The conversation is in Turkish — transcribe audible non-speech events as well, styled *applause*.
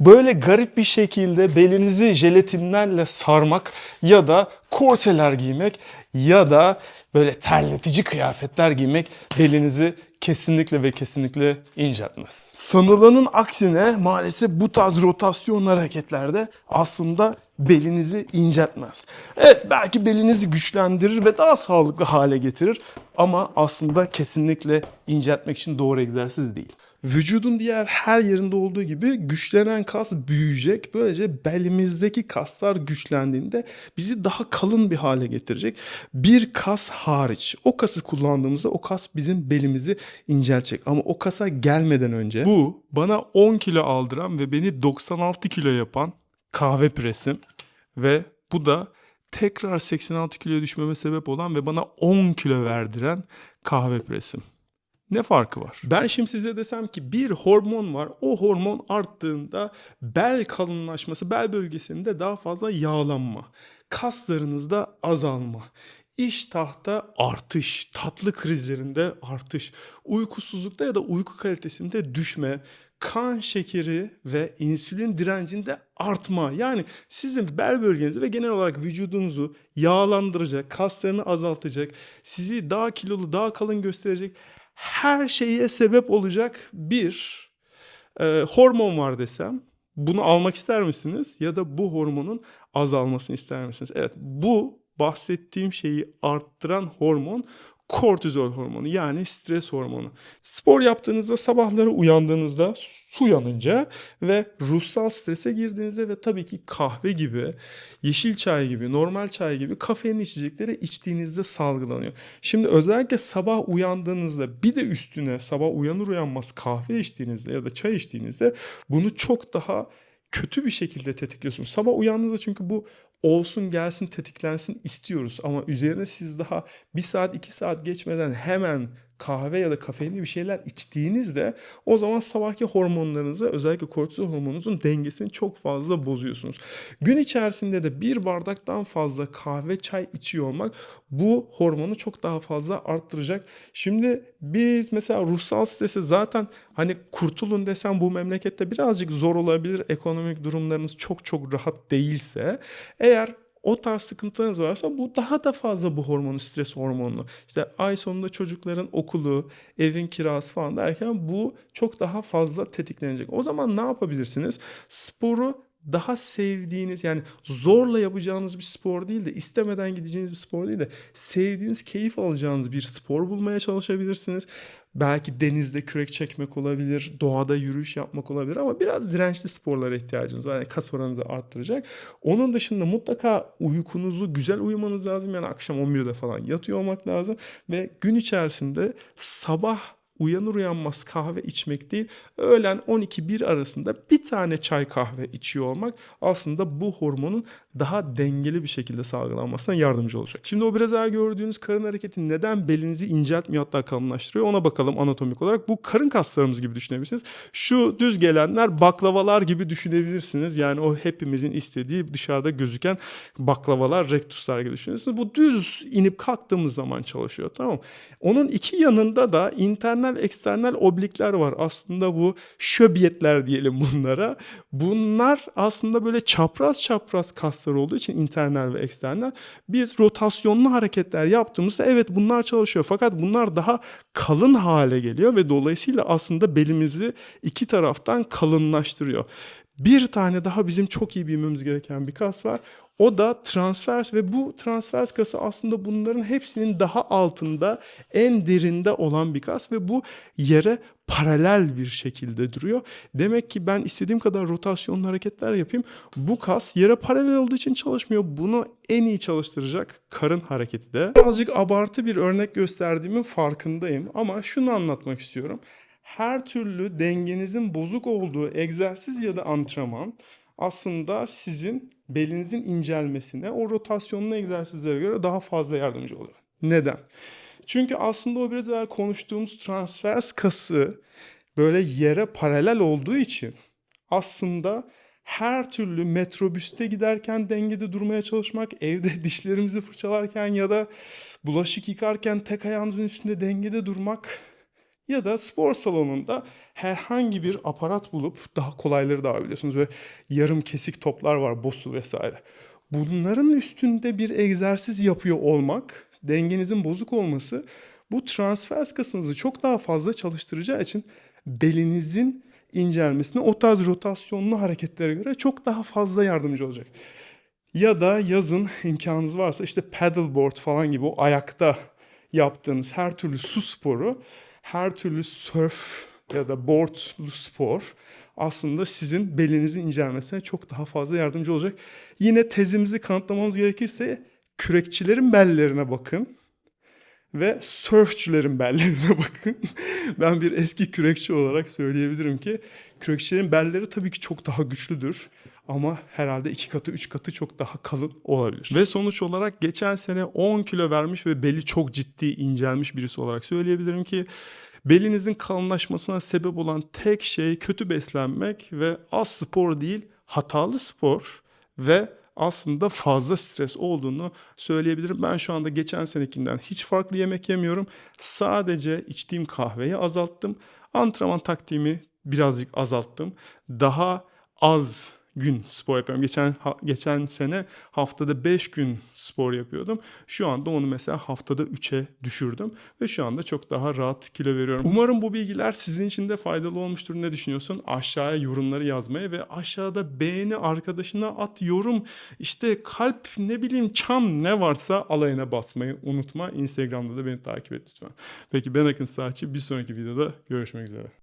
Böyle garip bir şekilde belinizi jelatinlerle sarmak ya da korseler giymek ya da böyle terletici kıyafetler giymek belinizi kesinlikle ve kesinlikle inceltmez. Sanılanın aksine maalesef bu tarz rotasyon hareketlerde aslında belinizi inceltmez. Evet belki belinizi güçlendirir ve daha sağlıklı hale getirir ama aslında kesinlikle inceltmek için doğru egzersiz değil. Vücudun diğer her yerinde olduğu gibi güçlenen kas büyüyecek. Böylece belimizdeki kaslar güçlendiğinde bizi daha kalın bir hale getirecek. Bir kas hariç. O kası kullandığımızda o kas bizim belimizi inceltecek. Ama o kasa gelmeden önce bu bana 10 kilo aldıran ve beni 96 kilo yapan kahve presim ve bu da tekrar 86 kiloya düşmeme sebep olan ve bana 10 kilo verdiren kahve presim. Ne farkı var? Ben şimdi size desem ki bir hormon var. O hormon arttığında bel kalınlaşması, bel bölgesinde daha fazla yağlanma, kaslarınızda azalma, iştahta artış, tatlı krizlerinde artış, uykusuzlukta ya da uyku kalitesinde düşme, kan şekeri ve insülin direncinde artma. Yani sizin bel bölgenizi ve genel olarak vücudunuzu yağlandıracak, kaslarını azaltacak, sizi daha kilolu, daha kalın gösterecek her şeye sebep olacak bir e, hormon var desem bunu almak ister misiniz ya da bu hormonun azalmasını ister misiniz? Evet bu bahsettiğim şeyi arttıran hormon kortizol hormonu yani stres hormonu. Spor yaptığınızda sabahları uyandığınızda su yanınca ve ruhsal strese girdiğinizde ve tabii ki kahve gibi, yeşil çay gibi, normal çay gibi kafeinli içecekleri içtiğinizde salgılanıyor. Şimdi özellikle sabah uyandığınızda bir de üstüne sabah uyanır uyanmaz kahve içtiğinizde ya da çay içtiğinizde bunu çok daha kötü bir şekilde tetikliyorsunuz. Sabah uyandığınızda çünkü bu olsun gelsin tetiklensin istiyoruz ama üzerine siz daha bir saat iki saat geçmeden hemen kahve ya da kafeinli bir şeyler içtiğinizde o zaman sabahki hormonlarınızı özellikle kortizol hormonunuzun dengesini çok fazla bozuyorsunuz. Gün içerisinde de bir bardaktan fazla kahve çay içiyor olmak bu hormonu çok daha fazla arttıracak. Şimdi biz mesela ruhsal stresi zaten hani kurtulun desem bu memlekette birazcık zor olabilir. Ekonomik durumlarınız çok çok rahat değilse eğer o tarz sıkıntılarınız varsa bu daha da fazla bu hormonu, stres hormonunu. İşte ay sonunda çocukların okulu, evin kirası falan derken bu çok daha fazla tetiklenecek. O zaman ne yapabilirsiniz? Sporu daha sevdiğiniz yani zorla yapacağınız bir spor değil de istemeden gideceğiniz bir spor değil de sevdiğiniz, keyif alacağınız bir spor bulmaya çalışabilirsiniz. Belki denizde kürek çekmek olabilir, doğada yürüyüş yapmak olabilir ama biraz dirençli sporlara ihtiyacınız var. Yani kas oranınızı arttıracak. Onun dışında mutlaka uykunuzu güzel uyumanız lazım. Yani akşam 11'de falan yatıyor olmak lazım ve gün içerisinde sabah uyanır uyanmaz kahve içmek değil, öğlen 12-1 arasında bir tane çay kahve içiyor olmak aslında bu hormonun daha dengeli bir şekilde salgılanmasına yardımcı olacak. Şimdi o biraz evvel gördüğünüz karın hareketi neden belinizi inceltmiyor hatta kalınlaştırıyor ona bakalım anatomik olarak. Bu karın kaslarımız gibi düşünebilirsiniz. Şu düz gelenler baklavalar gibi düşünebilirsiniz. Yani o hepimizin istediği dışarıda gözüken baklavalar, rektuslar gibi düşünüyorsunuz. Bu düz inip kalktığımız zaman çalışıyor tamam? Onun iki yanında da internal eksternal oblikler var. Aslında bu şöbiyetler diyelim bunlara. Bunlar aslında böyle çapraz çapraz kaslar olduğu için internal ve eksternal. Biz rotasyonlu hareketler yaptığımızda evet bunlar çalışıyor. Fakat bunlar daha kalın hale geliyor ve dolayısıyla aslında belimizi iki taraftan kalınlaştırıyor. Bir tane daha bizim çok iyi bilmemiz gereken bir kas var. O da transvers ve bu transvers kası aslında bunların hepsinin daha altında en derinde olan bir kas ve bu yere paralel bir şekilde duruyor. Demek ki ben istediğim kadar rotasyonlu hareketler yapayım. Bu kas yere paralel olduğu için çalışmıyor. Bunu en iyi çalıştıracak karın hareketi de. Birazcık abartı bir örnek gösterdiğimin farkındayım ama şunu anlatmak istiyorum. Her türlü dengenizin bozuk olduğu egzersiz ya da antrenman aslında sizin belinizin incelmesine o rotasyonlu egzersizlere göre daha fazla yardımcı oluyor. Neden? Çünkü aslında o biraz evvel konuştuğumuz transvers kası böyle yere paralel olduğu için aslında her türlü metrobüste giderken dengede durmaya çalışmak, evde *laughs* dişlerimizi fırçalarken ya da bulaşık yıkarken tek ayağımızın üstünde dengede durmak Ya da spor salonunda herhangi bir aparat bulup daha kolayları da var biliyorsunuz. Böyle yarım kesik toplar var, bosu vesaire. Bunların üstünde bir egzersiz yapıyor olmak, dengenizin bozuk olması bu transfers kasınızı çok daha fazla çalıştıracağı için belinizin incelmesine o tarz rotasyonlu hareketlere göre çok daha fazla yardımcı olacak. Ya da yazın imkanınız varsa işte paddleboard falan gibi o ayakta yaptığınız her türlü su sporu, her türlü surf ya da boardlu spor aslında sizin belinizin incelmesine çok daha fazla yardımcı olacak. Yine tezimizi kanıtlamamız gerekirse kürekçilerin bellerine bakın ve sörfçülerin bellerine *laughs* bakın. ben bir eski kürekçi olarak söyleyebilirim ki kürekçilerin belleri tabii ki çok daha güçlüdür. Ama herhalde iki katı, üç katı çok daha kalın olabilir. Ve sonuç olarak geçen sene 10 kilo vermiş ve beli çok ciddi incelmiş birisi olarak söyleyebilirim ki belinizin kalınlaşmasına sebep olan tek şey kötü beslenmek ve az spor değil hatalı spor ve aslında fazla stres olduğunu söyleyebilirim. Ben şu anda geçen senekinden hiç farklı yemek yemiyorum. Sadece içtiğim kahveyi azalttım. Antrenman taktiğimi birazcık azalttım. Daha az gün spor yapıyorum. Geçen ha- geçen sene haftada 5 gün spor yapıyordum. Şu anda onu mesela haftada 3'e düşürdüm ve şu anda çok daha rahat kilo veriyorum. Umarım bu bilgiler sizin için de faydalı olmuştur. Ne düşünüyorsun? Aşağıya yorumları yazmaya ve aşağıda beğeni arkadaşına at yorum işte kalp ne bileyim çan ne varsa alayına basmayı unutma. Instagram'da da beni takip et lütfen. Peki ben Akın Saatçi bir sonraki videoda görüşmek üzere.